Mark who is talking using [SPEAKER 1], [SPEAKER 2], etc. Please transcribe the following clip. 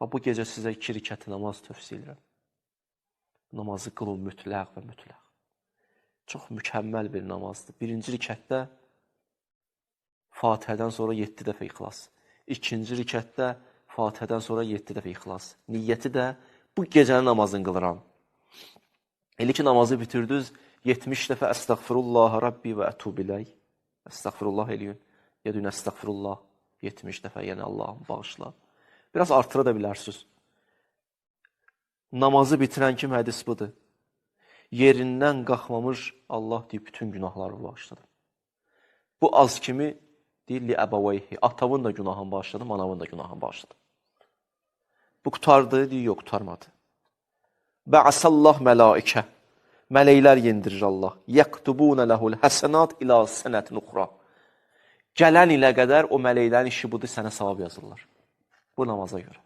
[SPEAKER 1] Və bu gecə sizə iki rükət namaz tövsiyə edirəm. Namazı qılın mütləq və mütləq. Çox mükəmməl bir namazdır. Birinci rükətdə Fatihədən sonra 7 dəfə ixlas. İkinci rükətdə Fatihədən sonra 7 dəfə ixlas. Niyyəti də bu gecənin namazını qılıram. Elə ki namazı bitirdiniz, 70 dəfə əstəğfirullah Rabbi və ətub iləyh. Əstəğfirullah eləyin. Da əstəğfirullah 70 dəfə, yəni Allahım bağışla. Biraz artıra da bilərsiniz. Namazı bitirən kim hədis budur. Yerindən qalxmamış Allah deyib bütün günahları bağışladı. Bu az kimi deyir li əbəveyhi. Atamın da günahını bağışladım, anamın da günahını bağışladım. Bu qutardı, deyir, yox, qutarmadı. Bə'asallah mələikə. Mələklər yendirir Allah. Yaktubuna lehul hasenat ila senetin ukhra. Gələn ilə qədər o mələklərin işi budur, sənə savab yazırlar. ولا مظاهر.